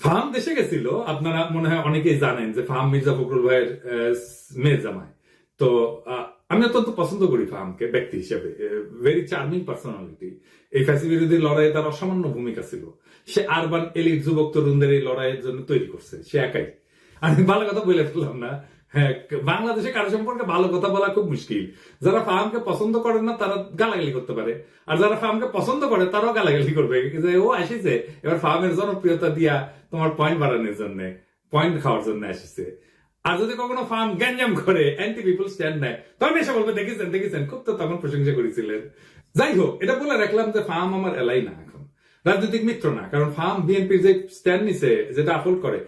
Farm দেশে গেছিল, আপনারা মনে হয় অনেকেই জানেন যে ফার্ম মির্জা ফখরুল ভাইয়ের মেয়ে জামাই। তো আমি অত্যন্ত পছন্দ করি ফার্মকে ব্যক্তি হিসেবে ভেরি চার্মিং পার্সোনালিটি এই ফ্যাসি বিরোধী লড়াইয়ে তার অসামান্য ভূমিকা ছিল। সে আরবান এলিট যুবক তরুণদের এই লড়াইয়ের জন্য তৈরি করছে, সে একাই। আমি ভালো কথা বলে ফেললাম না। হ্যাঁ বাংলাদেশে কারও সম্পর্কে ভালো কথা বলা খুব মুশকিল। যারা ফার্মকে পছন্দ করেন না, তারা গালাগালি করতে পারে। আর যারা ফার্মকে পছন্দ করে, তারাও গালাগালি করবে। যে ও আসিছে, এবার ফার্মের জনপ্রিয়তা দিয়া তোমার পয়েন্ট বাড়ানোর জন্য পয়েন্ট খাওয়ার জন্য আসিছে। আর যদি কখনো ফার্ম গ্যাঞ্জাম করে অ্যান্টি পিপল স্ট্যান্ড নেয় তখন এসে বলবে, দেখেছেন দেখেছেন। খুব তো তখন প্রশংসা করেছিলেন। যাই হোক, এটা বলে রাখলাম যে ফার্ম আমার এলাই না এখন। রাজনৈতিক মিত্র না, কারণ ফার্ম বিএনপির যে স্ট্যান্ড নিছে, যেটা আফোল্ড করে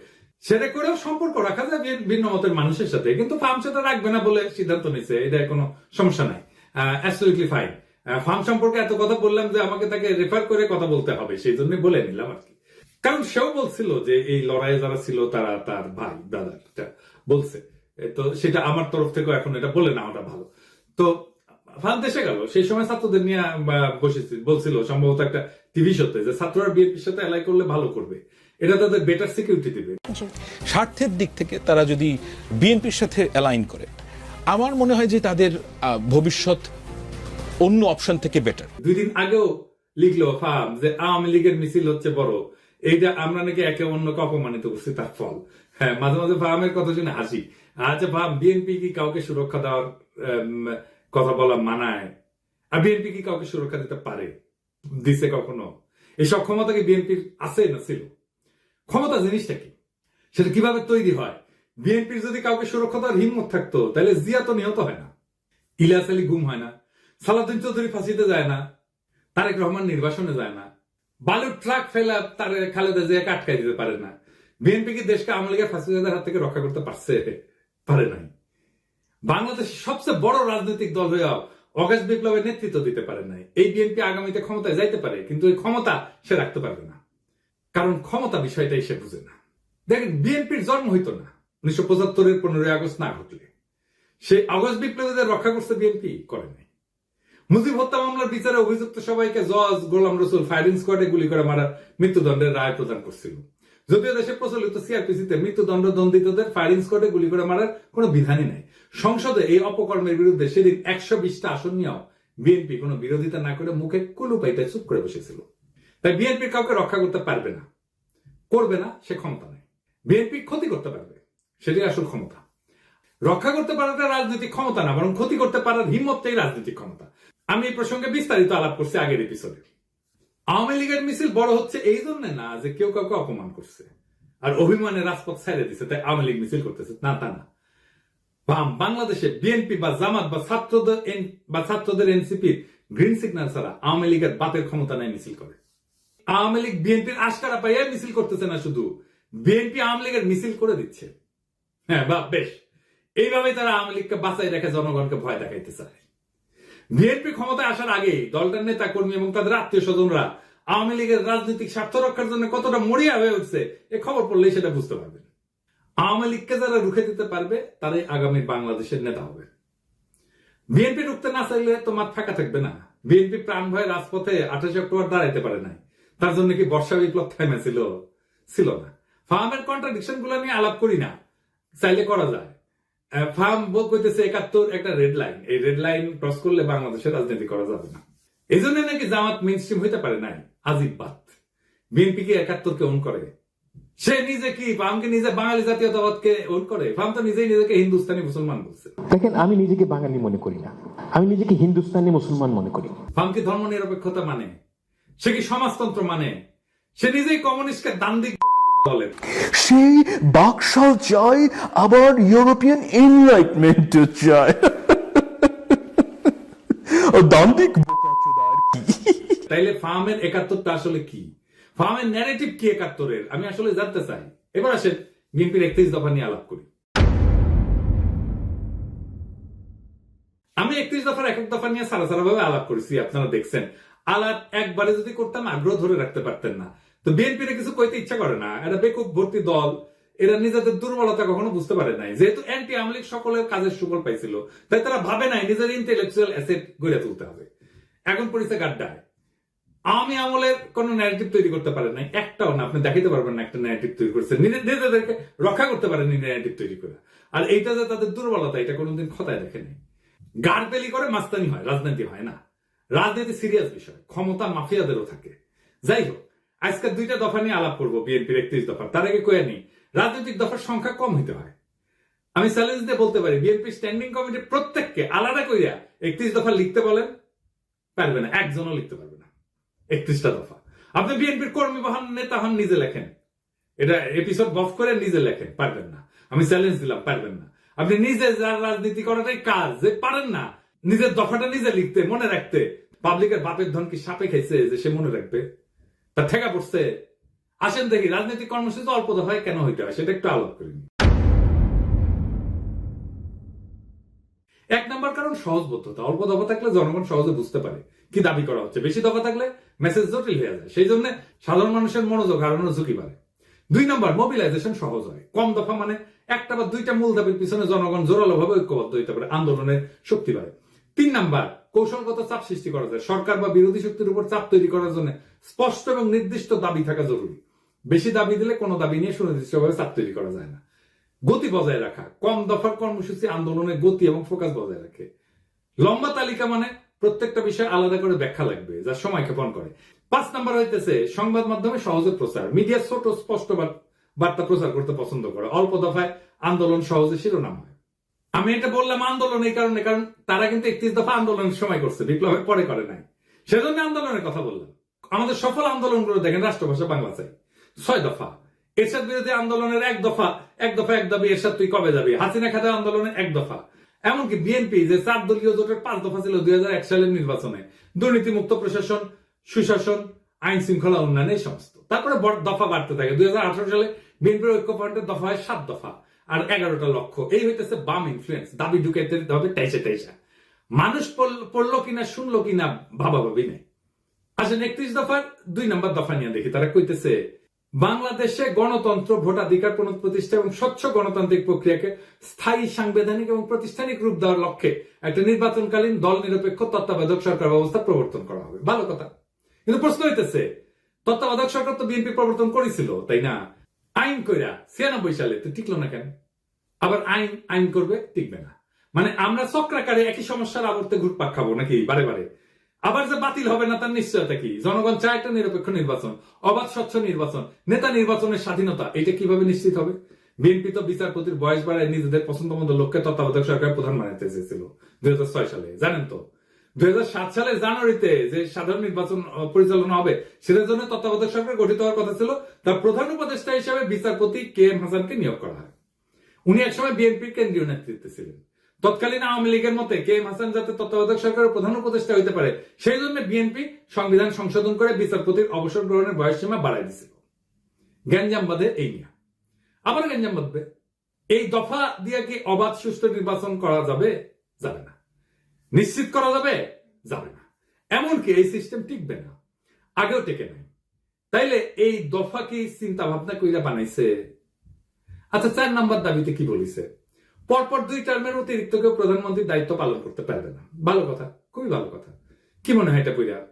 সেটা করেও সম্পর্ক রাখা যায় ভিন্ন- মতের মানুষের সাথে। কিন্তু ফার্ম সেটা রাখবে না বলে সিদ্ধান্ত নিছে এটা কোনো সমস্যা নাই। অ্যাবসলিউটলি ফাইন ফার্ম সম্পর্কে এত কথা বললাম যে আমাকে তাকে রেফার করে কথা বলতে হবে। সেই জন্য বলে নিলাম আর কি। কারণ সেও বলছিল যে এই লড়াইয়ে যারা ছিল, তারা তার ভাই, দাদা বলছে। তো সেটা আমার তরফ থেকেও এখন এটা বলে না ওটা ভালো। তো ফান দেশে গেল। সেই সময় ছাত্রদের নিয়ে বসেছি, বলছিল, সম্ভবত একটা টিভি শোতে যে ছাত্ররা বিএনপির সাথে অ্যালাই করলে ভালো করবে। এটা তাদের বেটার সিকিউরিটি দিবে। স্বার্থের দিক থেকে তারা যদি বিএনপির সাথে অ্যালাইন করে আমার মনে হয় যে তাদের ভবিষ্যৎ অন্য অপশন থেকে বেটার দুই দিন আগেও লিখলো ফার্ম যে আওয়ামী লীগের মিছিল হচ্ছে বড়। এইটা আমরা নাকি একে অন্যকে অপমানিত করছি তার ফল। হ্যাঁ মাঝে মাঝে ফার্মের কথা শুনে হাসি। আচ্ছা ফার্ম বিএনপি কি কাউকে সুরক্ষা দেওয়ার কথা বলা মানায়? আর বিএনপি কি কাউকে সুরক্ষা দিতে পারে? দিছে কখনো? এই সব ক্ষমতা কি বিএনপির আছে না ছিল? ক্ষমতা জিনিসটা কি? সেটা কীভাবে তৈরি হয়? বিএনপির যদি কাউকে সুরক্ষা দেওয়ার হিম্মত থাকতো, তাহলে জিয়া তো নিহত হয় না। ইলিয়াস আলী গুম হয় না। সালাউদ্দিন চৌধুরী ফাঁসিতে যায় না। তারেক রহমান নির্বাসনে যায় না। বালুর ট্রাক ফেলা তার খালেদা জিয়া আটকাই দিতে পারে না। বিএনপি কি দেশকে আওয়ামী ফাঁসিদের হাত থেকে রক্ষা করতে পারছে? পারে নাই। বাংলাদেশের সবচেয়ে বড় রাজনৈতিক দল হয়েও অগাস্ট বিপ্লবের নেতৃত্ব দিতে পারে নাই। এই বিএনপি আগামীতে ক্ষমতায় যাইতে পারে, কিন্তু এই ক্ষমতা সে রাখতে পারবে না। কারণ ক্ষমতা বিষয়টাই সে বুঝে না। দেখেন, বিএনপির জন্ম হইতো না, উনিশশো পঁচাত্তরের পনেরোই আগস্ট না ঘটলে। সেই আগস্ট বিপ্লবীদের রক্ষা করতে বিএনপি, করে মুজিব হত্যা মামলার বিচারে অভিযুক্ত সবাইকে জজ, গোলাম রসুল, ফায়ারিং স্কোয়াডে গুলি করে মারার মৃত্যুদণ্ডের রায় প্রদান করছিল। যদিও দেশে প্রচলিত সিআরপিসিতে মৃত্যুদণ্ড দণ্ডিতদের ফায়ারিং স্কোয়াডে গুলি করে মারার কোনো বিধানই নাই। সংসদে এই অপকর্মের বিরুদ্ধে সেদিন একশো বিশটা আসন নিয়েও বিএনপি কোনো বিরোধিতা না করে মুখে কুলু পাইতে চুপ করে বসেছিল। তাই বিএনপি কাউকে রক্ষা করতে পারবে না। করবে না, সে ক্ষমতা নেই। বিএনপি ক্ষতি করতে পারবে, সেটাই আসল ক্ষমতা। রক্ষা করতে পারাটা রাজনৈতিক ক্ষমতা না, বরং ক্ষতি করতে পারার হিম্মতটাই রাজনৈতিক ক্ষমতা। আমি এই প্রসঙ্গে বিস্তারিত আলাপ করছি আগের এপিসোডে আওয়ামী লীগের মিছিল বড় হচ্ছে এই জন্য না যে কেউ কাউকে অপমান করছে, আর অভিমানে রাজপথ ছেড়ে দিছে, তাই আওয়ামী লীগ মিছিল করতেছে। না, তা না। বাম, বাংলাদেশে বিএনপি বা জামাত বা ছাত্রদের বা ছাত্রদের এনসিপির গ্রিন সিগন্যাল ছাড়া আওয়ামী লীগের বাতের ক্ষমতা নাই মিছিল করে। আওয়ামী লীগ বিএনপির আশকারা পাইয়া মিছিল করতেছে না শুধু। বিএনপি আওয়ামী লীগের মিছিল করে দিচ্ছে। হ্যাঁ বা বেশ। এইভাবে তারা আওয়ামী লীগকে বাঁচাই রেখে জনগণকে ভয় দেখাইতে চায়। বিএনপি ক্ষমতায় আসার আগে দলটার নেতা, কর্মী এবং তাদের আত্মীয় স্বজনরা আওয়ামী লীগের রাজনৈতিক স্বার্থ রক্ষার জন্য কতটা মরিয়া হয়ে উঠছে, এ খবর পড়লেই সেটা বুঝতে পারবেন। আওয়ামী লীগকে যারা রুখে দিতে পারবে, তারাই আগামী বাংলাদেশের নেতা হবে। বিএনপি রুখতে না চাইলে তো মাঠ ফাঁকা থাকবে না। বিএনপি প্রাণ ভয়ে রাজপথে আঠাশে অক্টোবর দাঁড়াইতে পারে নাই। তার জন্য কি বর্ষা বিপ্লব থেমে ছিল? ছিল না। ফার্মের কন্ট্রাডিকশনগুলো নিয়ে আলাপ করি না। চাইলে করা যায়। ফার্ম কইতেছে একাত্তর একটা রেড লাইন এই রেড লাইন ক্রস করলে বাংলাদেশের রাজনীতি করা যাবে না। এই জন্য নাকি জামাত মেন স্ট্রিম হইতে পারে নাই? আজিব বাত। বিএনপি কি একাত্তরকে ওন করে? সে নিজে কি ফার্মকে নিজে বাঙালি জাতীয়তাবাদকে ওন করে? ফার্ম তো নিজেই নিজেকে হিন্দুস্তানি মুসলমান বলছে। দেখেন আমি নিজেকে বাঙালি মনে করি না। আমি নিজেকে হিন্দুস্তানি মুসলমান মনে করি। ফার্ম কি ধর্ম নিরপেক্ষতা মানে? সে কি সমাজতন্ত্র মানে? সে নিজেই কমিউনিস্টকে দান্দিক বলে। সেই বাকশাল চাই আবার ইউরোপিয়ান এনলাইটমেন্ট চায় ও দান্দিক তাইলে ফার্মের একাত্তরটা আসলে কি? ফার্মের ন্যারেটিভ কি একাত্তরের? আমি আসলে জানতে চাই। এবার আসেন বিএনপির একত্রিশ দফা নিয়ে আলাপ করি। আমি একত্রিশ দফার একক দফা নিয়ে সারা সারা ভাবে আলাপ করেছি আপনারা দেখছেন। আলাপ একবারে যদি করতাম, আগ্রহ ধরে রাখতে পারতেন না। তো বিএনপির কিছু কইতে ইচ্ছা করে না। এটা বেকুব ভর্তি দল। এরা নিজেদের দুর্বলতা কখনো বুঝতে পারে নাই। যেহেতু অ্যান্টি আমলিক সকলের কাজের সুফল পাইছিল, তাই তারা ভাবে নাই নিজের ইন্টেলেকচুয়াল অ্যাসেট গড়ে তুলতে হবে। এখন পড়েছে গাড্ডায়। আমি আমলের কোন ন্যারেটিভ তৈরি করতে পারেন নাই। একটাও না, আপনি দেখাতে পারবেন না একটা ন্যারেটিভ তৈরি করছে। নিজে- নিজেদেরকে রক্ষা করতে পারেননি ন্যারেটিভ তৈরি করে। আর এইটা যে তাদের দুর্বলতা, এটা কোনোদিন খতায় দেখে নেই। গাড়বেলি করে মাস্তানি হয়, রাজনীতি হয় না। রাজনীতি সিরিয়াস বিষয়, ক্ষমতা মাফিয়াদেরও থাকে। যাই হোক আজকের দুইটা দফা নিয়ে আলাপ করব বিএনপির একত্রিশ দফা তার আগে কয়ে নেই, রাজনৈতিক দফার সংখ্যা কম হইতে হয়। আমি চ্যালেঞ্জ দিয়ে বলতে পারি, বিএনপি স্ট্যান্ডিং কমিটির প্রত্যেককে আলাদা কইরা একত্রিশ দফা লিখতে বলেন? পারবে না, একজনও লিখতে পারবে না। একত্রিশটা দফা। আপনি বিএনপির কর্মী বাহান নেতা হন, নিজে লেখেন। এটা এপিসোড বফ করে নিজে লেখেন, পারবেন না। আমি চ্যালেঞ্জ দিলাম, পারবেন না। আপনি নিজে যার রাজনীতি করাটাই কাজ, যে পারেন না নিজের দফাটা নিজে লিখতে, মনে রাখতে। পাবলিকের বাপের ধন কি সাপে খাইছে যে সে মনে রাখবে? তা ঠেকা পড়ছে। আসেন দেখি, রাজনৈতিক কর্মসূচি অল্প দফায় কেন হইতে হয়? সেটা একটু আলাপ করি। এক নম্বর কারণ, সহজবোধ্যতা। অল্প দফা থাকলে জনগণ সহজে বুঝতে পারে কি দাবি করা হচ্ছে। বেশি দফা থাকলে মেসেজ জটিল হয়ে যায়। সেই জন্য সাধারণ মানুষের মনোযোগ হারানোর ঝুঁকি বাড়ে। দুই নম্বর মোবিলাইজেশন সহজ হয়। কম দফা মানে একটা বা দুইটা মূল দাবির পিছনে জনগণ জোরালো ভাবে ঐক্যবদ্ধ হইতে পারে। আন্দোলনের শক্তি বাড়ে। তিন নাম্বার, কৌশলগত চাপ সৃষ্টি করা যায় সরকার বা বিরোধী শক্তির উপর চাপ তৈরি করার জন্য স্পষ্ট এবং নির্দিষ্ট দাবি থাকা জরুরি। বেশি দাবি দিলে কোনো দাবি নিয়ে সুনির্দিষ্টভাবে চাপ তৈরি করা যায় না। গতি বজায় রাখা, কম দফার কর্মসূচি আন্দোলনের গতি এবং ফোকাস বজায় রাখে। লম্বা তালিকা মানে প্রত্যেকটা বিষয় আলাদা করে ব্যাখ্যা লাগবে, যা সময় ক্ষেপণ করে। পাঁচ নাম্বার হইতেছে, সংবাদ মাধ্যমে সহজে প্রচার। মিডিয়া ছোট, স্পষ্ট বার- বার্তা প্রচার করতে পছন্দ করে। অল্প দফায় আন্দোলন সহজে শিরোনাম হয়। আমি এটা বললাম আন্দোলন এই কারণে, কারণ তারা কিন্তু একত্রিশ দফা আন্দোলনের সময় করছে, বিপ্লবের পরে করে নাই। সেজন্য আন্দোলনের কথা বললাম। আমাদের সফল আন্দোলনগুলো দেখেন, রাষ্ট্রভাষা বাংলা চাই। ছয় দফা। এরশাদ বিরোধী আন্দোলনের এক দফা এক দফা, এক দাবি, এরশাদ, তুই কবে যাবি? হাসিনা খাদা আন্দোলনের এক দফা। এমনকি বিএনপি, যে চার দলীয় জোটের পাঁচ দফা ছিল দুই হাজার এক সালের নির্বাচনে দুর্নীতি মুক্ত প্রশাসন, সুশাসন, আইন শৃঙ্খলা উন্নয়ন সমস্ত। তারপরে দফা বাড়তে থাকে। দুই হাজার আঠারো সালে বিএনপির ঐক্য পয়েন্টের দফা হয় সাত দফা। আর এগারোটা লক্ষ্য এই হইতেছে বাম ইনফ্লুয়েন্স দাবি ঢুকাইতে হবে টাইসে টাইসা মানুষ পড়ল কিনা, শুনলো কিনা, ভাবা ভাবি নেই। আসেন একত্রিশ দফার দুই নম্বর দফা নিয়ে দেখি। তারা কইতেছে, বাংলাদেশে গণতন্ত্র, ভোটাধিকার, পুনঃপ্রতিষ্ঠা এবং স্বচ্ছ গণতান্ত্রিক প্রক্রিয়াকে স্থায়ী সাংবিধানিক এবং প্রাতিষ্ঠানিক রূপ দেওয়ার লক্ষ্যে একটা নির্বাচনকালীন দল নিরপেক্ষ তত্ত্বাবধায়ক সরকার ব্যবস্থা প্রবর্তন করা হবে। ভালো কথা। কিন্তু প্রশ্ন হইতেছে, তত্ত্বাবধায়ক সরকার তো বিএনপি প্রবর্তন করেছিল, তাই না? আইন কইরা ছিয়ানব্বই সালে তো টিকলো না কেন? আবার আইন আইন করবে, টিকবে না। মানে আমরা চক্রাকারে একই সমস্যার আবর্তে ঘুরপাক খাব নাকি বারে বারে? আবার যে বাতিল হবে না তার নিশ্চয়তা কি? জনগণ চায় একটা নিরপেক্ষ নির্বাচন, অবাধ, স্বচ্ছ নির্বাচন, নেতা নির্বাচনের স্বাধীনতা, এটা কীভাবে নিশ্চিত হবে? বিএনপি তো বিচারপতির বয়স বাড়ায় নিজেদের পছন্দ মতো লোককে তত্ত্বাবধায়ক সরকার প্রধান বানাতে চেয়েছিল দুই হাজার ছয় সালে, জানেন তো? দুই সালের জানুয়ারিতে যে সাধারণ নির্বাচন পরিচালনা হবে, সেটার জন্য তত্ত্বাবধায়ক সরকার গঠিত হওয়ার কথা ছিল। তার প্রধান উপদেষ্টা হিসেবে বিচারপতি কে এম হাসানকে নিয়োগ করা হয়। উনি একসময় বিএনপির কেন্দ্রীয় নেতৃত্বে ছিলেন। তৎকালীন আওয়ামী লীগের মতে কে এম হাসান যাতে তত্ত্বাবধায়ক সরকারের প্রধান উপদেষ্টা হইতে পারে, সেই জন্য বিএনপি সংবিধান সংশোধন করে বিচারপতির অবসর গ্রহণের বয়সসীমা বাড়াই দিছিল গ্যাঞ্জাম বাদে এই নিয়ে আবার গ্যাঞ্জাম বাঁধবে। এই দফা দিয়ে কি অবাধ সুষ্ঠু নির্বাচন করা যাবে? যাবে না। নিশ্চিত করা যাবে? যাবে না। এমনকি এই সিস্টেম টিকবে না। আগেও টেকে নাই। তাইলে এই দফা কি চিন্তা ভাবনা কইরা বানাইছে? আচ্ছা চার নাম্বার দাবিতে কি বলিছে? পরপর দুই টার্মের অতিরিক্ত কেউ প্রধানমন্ত্রীর দায়িত্ব পালন করতে পারবে না। ভালো কথা খুবই ভালো কথা। কি মনে হয় এটা কইরা?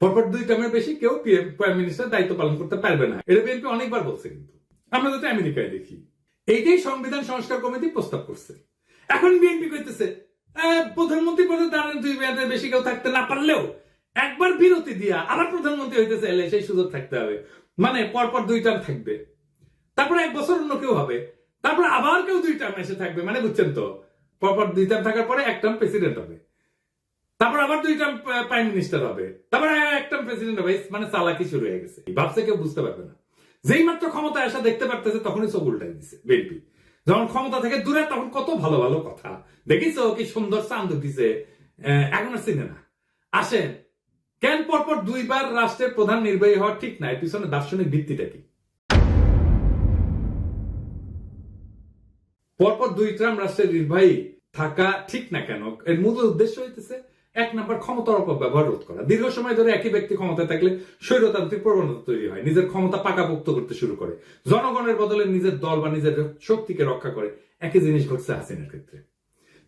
পরপর দুই টার্মের বেশি কেউ প্রাইম মিনিস্টার দায়িত্ব পালন করতে পারবে না। এটা বিএনপি অনেকবার বলছে কিন্তু। আমরা যাতে আমেরিকায় দেখি এইটাই সংবিধান সংস্কার কমিটি প্রস্তাব করছে। এখন বিএনপি কইতেছে "আহ, প্রধানমন্ত্রী পদে দাঁড়ান, দুই মেয়াদের বেশি কেউ থাকতে না পারলেও একবার বিরতি দিয়া আবার প্রধানমন্ত্রী হইতেছে এলে সেই সুযোগ থাকতে হবে। মানে পরপর দুই টার্ম থাকবে। তারপরে এক বছর অন্য কেউ হবে। তারপরে আবার কেউ দুই টার্ম এসে থাকবে মানে বুঝছেন তো? পরপর দুই টার্ম থাকার পরে এক টার্ম প্রেসিডেন্ট হবে। তারপর আবার দুই টার্ম প্রাইম মিনিস্টার হবে। তারপরে এক টার্ম প্রেসিডেন্ট হবে। মানে চালাকি শুরু হয়ে গেছে। ভাবছে কেউ বুঝতে পারবে না। যেই মাত্র ক্ষমতা আসা দেখতে পারতেছে, তখনই সব উল্টাই দিছে, বিএনপি। যখন ক্ষমতা থেকে দূরে, তখন কত ভালো ভালো কথা। দেখিস কি সুন্দর চান্দ দিছে এখন আর চিনে না। আসেন। কেন পরপর দুইবার রাষ্ট্রের প্রধান নির্বাহী হওয়া ঠিক না এর পিছনে দার্শনিক ভিত্তিটা কি? পরপর দুই ট্রাম রাষ্ট্রের নির্বাহী থাকা ঠিক না কেন? এর মূল উদ্দেশ্য হইতেছে এক নম্বর ক্ষমতার অপব্যবহার রোধ করা। দীর্ঘ সময় ধরে একই ব্যক্তি ক্ষমতায় থাকলে স্বৈরতান্ত্রিক প্রবণতা তৈরি হয়। নিজের ক্ষমতা পাকাপোক্ত করতে শুরু করে। জনগণের বদলে নিজের দল বা নিজের শক্তিকে রক্ষা করে। একই জিনিস ঘটছে হাসিনার ক্ষেত্রে।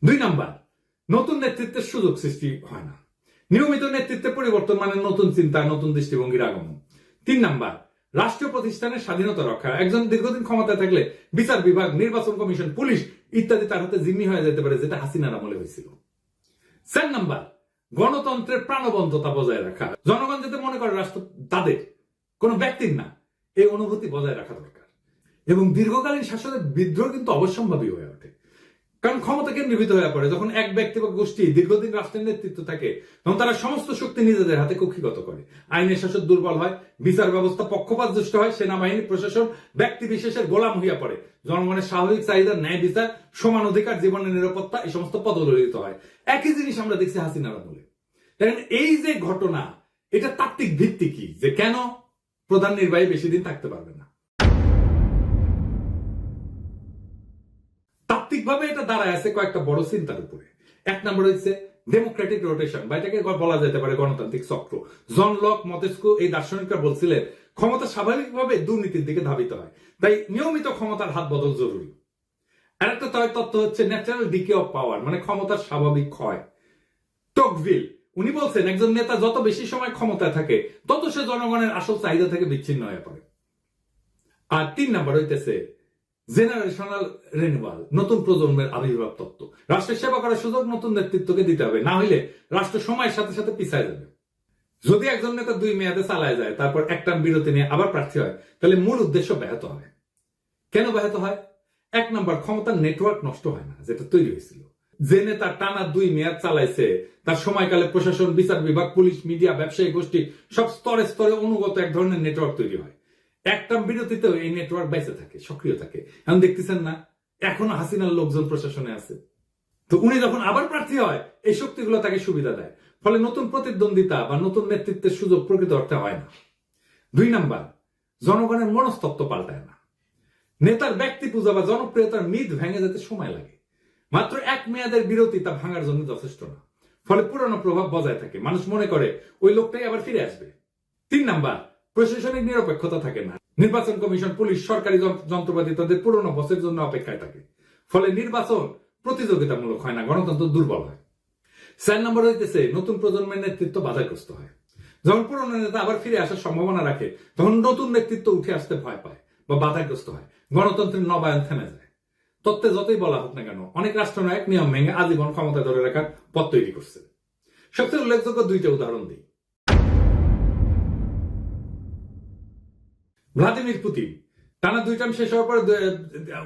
দুই নাম্বার, নতুন নেতৃত্বের সুযোগ সৃষ্টি হয় না। নিয়মিত নেতৃত্বে পরিবর্তন মানে নতুন চিন্তা, নতুন দৃষ্টিভঙ্গির আগমন। তিন নাম্বার, রাষ্ট্রীয় প্রতিষ্ঠানের স্বাধীনতা রক্ষা। একজন দীর্ঘদিন ক্ষমতায় থাকলে বিচার বিভাগ, নির্বাচন কমিশন, পুলিশ ইত্যাদি তার হাতে জিম্মি হয়ে যেতে পারে, যেটা হাসিনার আমলে হয়েছিল। চার নাম্বার, গণতন্ত্রের প্রাণবন্ততা বজায় রাখা। জনগণ যাতে মনে করে রাষ্ট্র তাদের, কোন ব্যক্তির না, এই অনুভূতি বজায় রাখা দরকার। এবং দীর্ঘকালীন শাসনের বিদ্রোহ কিন্তু অবশ্যম্ভাবী হয়ে ওঠে। কারণ ক্ষমতা কেন্দ্রীভূত হয়ে পড়ে। যখন এক ব্যক্তি বা গোষ্ঠী দীর্ঘদিন রাষ্ট্রের নেতৃত্ব থাকে, তখন তারা সমস্ত শক্তি নিজেদের হাতে কক্ষিগত করে। আইনের শাসন দুর্বল হয়, বিচার ব্যবস্থা পক্ষপাত দুষ্ট হয়, সেনাবাহিনী, প্রশাসন, ব্যক্তি বিশেষের গোলাম হইয়া পড়ে। জনগণের স্বাভাবিক চাহিদা, ন্যায় বিচার, সমান অধিকার, জীবনের নিরাপত্তা, এই সমস্ত পদদলিত হয়। একই জিনিস আমরা দেখছি হাসিনার আমলে। দেখেন, এই যে ঘটনা, এটা তাত্ত্বিক ভিত্তি কি? যে কেন প্রধান নির্বাহী বেশি দিন থাকতে পারবে তাত্ত্বিকভাবে এটা দাঁড়ায় আছে কয়েকটা বড় চিন্তার উপরে। এক নম্বর হচ্ছে ডেমোক্রেটিক রোটেশন বা এটাকে বলা যেতে পারে গণতান্ত্রিক চক্র। জন লক মতেস্কো এই দার্শনিকরা বলছিলেন, ক্ষমতা স্বাভাবিকভাবে দুর্নীতির দিকে ধাবিত হয়। তাই নিয়মিত ক্ষমতার হাত বদল জরুরি। আর একটা তয় তত্ত্ব হচ্ছে ন্যাচারাল ডিকে অফ পাওয়ার মানে ক্ষমতার স্বাভাবিক ক্ষয়। টকভিল উনি বলছেন, একজন নেতা যত বেশি সময় ক্ষমতায় থাকে, তত সে জনগণের আসল চাহিদা থেকে বিচ্ছিন্ন হয়ে পড়ে। আর তিন নাম্বার হইতেছে জেনারেশনাল রেনুয়াল নতুন প্রজন্মের আবির্ভাব তত্ত্ব। রাষ্ট্রের সেবা করার সুযোগ নতুন নেতৃত্বকে দিতে হবে। না হলে রাষ্ট্র সময়ের সাথে সাথে পিছায় যাবে। যদি একজন নেতা দুই মেয়াদে চালায় যায়, তারপর একটা বিরতি নিয়ে আবার প্রার্থী হয়, তাহলে মূল উদ্দেশ্য ব্যাহত হয় কেন ব্যাহত হয়? এক নম্বর, ক্ষমতার নেটওয়ার্ক নষ্ট হয় না, যেটা তৈরি হয়েছিল। যে নেতা টানা দুই মেয়াদ চালাইছে, তার সময়কালে প্রশাসন, বিচার বিভাগ, পুলিশ, মিডিয়া, ব্যবসায়ী গোষ্ঠী সব স্তরে স্তরে অনুগত এক ধরনের নেটওয়ার্ক তৈরি হয়। একটা বিরতিতেও এই নেটওয়ার্ক বেঁচে থাকে, সক্রিয় থাকে। এখন দেখতেছেন না, এখনও হাসিনার লোকজন প্রশাসনে আছে। তো উনি যখন আবার প্রার্থী হয়, এই শক্তিগুলো তাকে সুবিধা দেয়। ফলে নতুন প্রতিদ্বন্দ্বিতা বা নতুন নেতৃত্বের সুযোগ প্রকৃত অর্থে হয় না। দুই নাম্বার, জনগণের মনস্তত্ব পাল্টায় না। নেতার ব্যক্তি পূজা বা জনপ্রিয়তার মিথ ভেঙে যেতে সময় লাগে। মাত্র এক মেয়াদের বিরতি তা ভাঙার জন্য যথেষ্ট না। ফলে পুরনো প্রভাব বজায় থাকে। মানুষ মনে করে, ওই লোকটাই আবার ফিরে আসবে। তিন নাম্বার প্রশাসনিক নিরপেক্ষতা থাকে না। নির্বাচন কমিশন, পুলিশ, সরকারি যন্ত্রপাতি তাদের পুরনো বসের জন্য অপেক্ষায় থাকে। ফলে নির্বাচন প্রতিযোগিতামূলক হয় না, গণতন্ত্র দুর্বল হয়। চার নম্বর হইতেছে, নতুন প্রজন্মের নেতৃত্ব বাধাগ্রস্ত হয়। যখন পুরনো নেতা আবার ফিরে আসার সম্ভাবনা রাখে, তখন নতুন নেতৃত্ব উঠে আসতে ভয় পায় বা বাধাগ্রস্ত হয়। গণতন্ত্রের নবায়ন থেমে যায়। তত্ত্বে যতই বলা হোক না কেন, অনেক রাষ্ট্রনায়ক নিয়ম ভেঙে আজীবন ক্ষমতা ধরে রাখার পথ তৈরি করছে। সবচেয়ে উল্লেখযোগ্য দুইটা উদাহরণ দিই। Vladimir Putin. টানা দুই টার্ম শেষ হওয়ার পর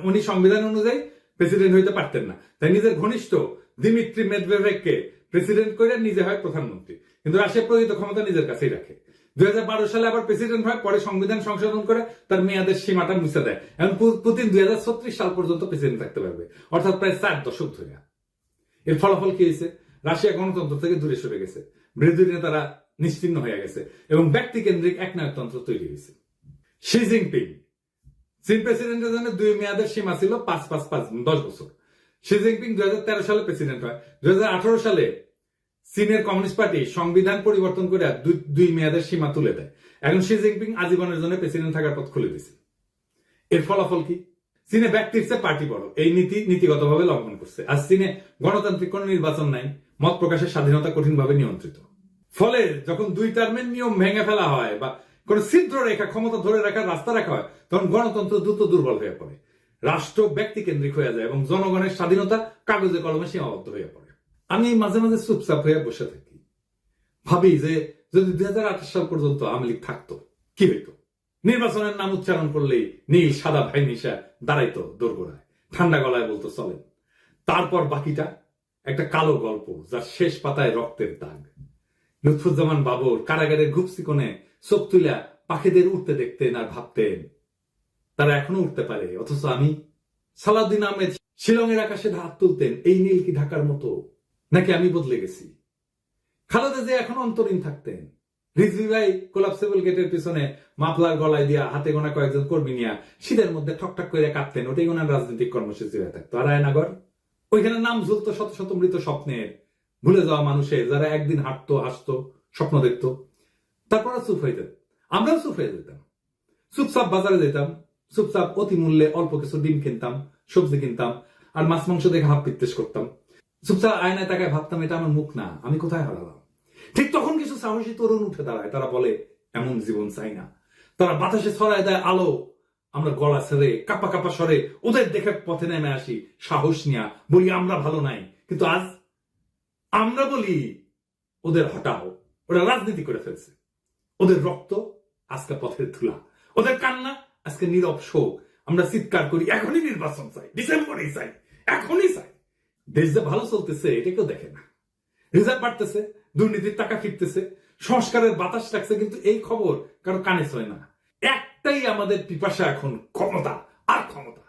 উনি সংবিধান অনুযায়ী প্রেসিডেন্ট হইতে পারতেন না। তাই নিজের ঘনিষ্ঠ দিমিত্রি মেদভেভকে প্রেসিডেন্ট করে নিজে হয় প্রধানমন্ত্রী। কিন্তু রাশিয়া প্রকৃত ক্ষমতা নিজের কাছেই রাখে। দুই সালে আবার প্রেসিডেন্ট হয়, পরে সংবিধান সংশোধন করে তার মেয়াদের সীমাটা মুছে দেয়। পু- পুতিন দুই হাজার ছত্রিশ সাল পর্যন্ত প্রেসিডেন্ট থাকতে পারবে, অর্থাৎ প্রায় চার দশক ধরে। এর ফলাফল কি হয়েছে? রাশিয়া গণতন্ত্র থেকে দূরে সরে গেছে। বিরোধী নেতারা নিশ্চিন্ন হয়ে গেছে এবং ব্যক্তি কেন্দ্রিক একনায়কতন্ত্র তৈরি হয়েছে। শি জিনপিং চীন প্রেসিডেন্টের জন্য দুই মেয়াদের সীমা ছিল পাঁচ পাঁচ পাঁচ, দশ বছর। শি জিনপিং দুই সালে প্রেসিডেন্ট হয়। দুই সালে চীনের কমিউনিস্ট পার্টি সংবিধান পরিবর্তন করে দুই মেয়াদের সীমা তুলে দেয়। এখন শি জিনপিং আজীবনের জন্য প্রেসিডেন্ট থাকার পথ খুলে দিয়েছে। এর ফলাফল কি? চীনে ব্যক্তির চেয়ে পার্টি বড়। এই নীতি নীতিগতভাবে লঙ্ঘন করছে। আর চীনে গণতান্ত্রিক কোন নির্বাচন নাই। মত প্রকাশের স্বাধীনতা কঠিনভাবে নিয়ন্ত্রিত। ফলে যখন দুই টার্মের নিয়ম ভেঙে ফেলা হয় বা কোন ছিদ্র রেখা, ক্ষমতা ধরে রাখার রাস্তা রাখা হয়, তখন গণতন্ত্র দ্রুত দুর্বল হয়ে পড়ে। রাষ্ট্র ব্যক্তি কেন্দ্রিক হয়ে যায় এবং জনগণের স্বাধীনতা কাগজে কলমে সীমাবদ্ধ হয়ে পড়ে। আমি মাঝে মাঝে চুপচাপ হয়ে বসে থাকি। ভাবি যে যদি দুই সাল পর্যন্ত আওয়ামী লীগ থাকতো, কি হইতো? নির্বাচনের নাম উচ্চারণ করলেই নীল, সাদা ভাই নিশা দাঁড়াইতো দোরগোড়ায়, ঠান্ডা গলায় বলতো, চলেন। তারপর বাকিটা, একটা কালো গল্প যার শেষ পাতায় রক্তের দাগ। লুৎফুজ্জামান বাবর কারাগারের ঘুপসি চোখ পাখিদের উঠতে দেখতেন আর ভাবতেন তারা এখনও উঠতে পারে, অথচ আমি সালাউদ্দিন আহমেদ শিলংয়ের আকাশে হাত তুলতেন এই নীল কি ঢাকার মতো, নাকি আমি বদলে গেছি? খালেদা যে এখন অন্তরীণ থাকতেন। রিজভি ভাই কোলাপসেবল গেটের পিছনে মাফলার গলায় দিয়া হাতে গোনা কয়েকজন কর্মী নিয়া শীতের মধ্যে ঠকঠক করে কাঁপতেন ওটাই ওনার রাজনৈতিক কর্মসূচি হয়ে থাকতো। আর ওইখানে নাম ঝুলতো শত শত মৃত স্বপ্নের। ভুলে যাওয়া মানুষের যারা একদিন হাঁটতো, হাসতো, স্বপ্ন দেখতো। তারপর চুপ হয়ে যেত। আমরাও চুপ হয়ে যেতাম। চুপচাপ বাজারে যেতাম। চুপচাপ অতি মূল্যে অল্প কিছু ডিম কিনতাম, সবজি কিনতাম, আর মাছ মাংস দেখে হাফ পিত্তেশ করতাম। চুপচাপ আয়নায় তাকায় ভাবতাম, এটা আমার মুখ না, আমি কোথায় হারালাম? ঠিক তখন কিছু সাহসী তরুণ উঠে দাঁড়ায়। তারা বলে, এমন জীবন চাই না। তারা বাতাসে ছড়ায় দেয় আলো। আমরা গলা ছেড়ে, কাপা কাপা সরে ওদের দেখে পথে নেমে আসি। সাহস নিয়া বলি, আমরা ভালো নাই। কিন্তু আজ আমরা বলি, ওদের হটাও। ওরা রাজনীতি করে ফেলছে। ওদের রক্ত আজকে পথের ধুলা। ওদের কান্না আজকে নীরব শোক। আমরা চিৎকার করি, এখনই নির্বাচন চাই, ডিসেম্বরেই চাই, এখনই চাই। দেশ যে ভালো চলতেছে, এটা কেউ দেখে না। রিজার্ভ বাড়তেছে, দুর্নীতির টাকা ফিরতেছে, সংস্কারের বাতাস লাগছে, কিন্তু এই খবর কারও কানে ছয় না। একটাই আমাদের পিপাসা এখন, ক্ষমতা, আর ক্ষমতা।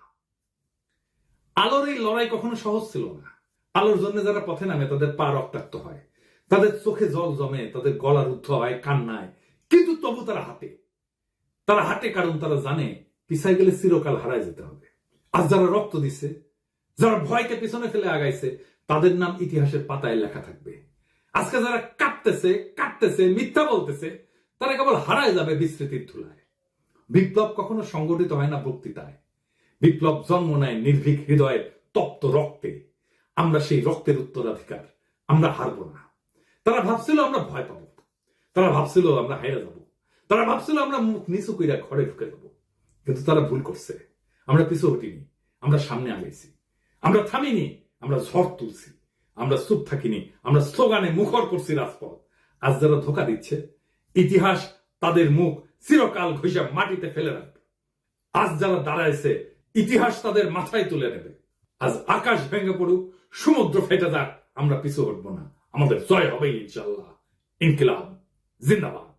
আলোর এই লড়াই কখনো সহজ ছিল না। আলোর জন্য যারা পথে নামে, তাদের পা রক্তাক্ত হয়। তাদের চোখে জল জমে, তাদের গলা রুদ্ধ হয়, কান্নায়। কিন্তু তবু তারা হাঁটে। তারা হাঁটে কারণ তারা জানে পিছায় গেলে চিরকাল হারায় যেতে হবে। আজ যারা রক্ত দিছে, যারা ভয়কে পিছনে ফেলে আগাইছে, তাদের নাম ইতিহাসের পাতায় লেখা থাকবে। আজকে যারা কাঁপতেছে কাটতেছে মিথ্যা বলতেছে, তারা কেবল হারায় যাবে বিস্মৃতির ধুলায়। বিপ্লব কখনো সংগঠিত হয় না বক্তৃতায়। বিপ্লব জন্ম নেয় নির্ভীক হৃদয়ের তপ্ত রক্তে। আমরা সেই রক্তের উত্তরাধিকার, আমরা হারব না। তারা ভাবছিল আমরা ভয় পাবো। তারা ভাবছিল আমরা হাইরা যাব। তারা ভাবছিল আমরা মুখ নিচু কইরা ঘরে ঢুকে যাব। কিন্তু তারা ভুল করছে। আমরা পিছু হটিনি। আমরা সামনে আগাইছি। আমরা থামিনি। আমরা ঝড় তুলছি। আমরা চুপ থাকিনি। আমরা স্লোগানে মুখর করছি রাজপথ। আজ যারা ধোকা দিচ্ছে, ইতিহাস তাদের মুখ চিরকাল ঘষে মাটিতে ফেলে রাখবে। আজ যারা দাঁড়াইছে, ইতিহাস তাদের মাথায় তুলে নেবে। আজ আকাশ ভেঙে পড়ুক, সমুদ্র ফেটে যাক, আমরা পিছু হটবো না। আমাদের জয় হবে ইনশাল্লাহ ইনকিলাব। 全裸。は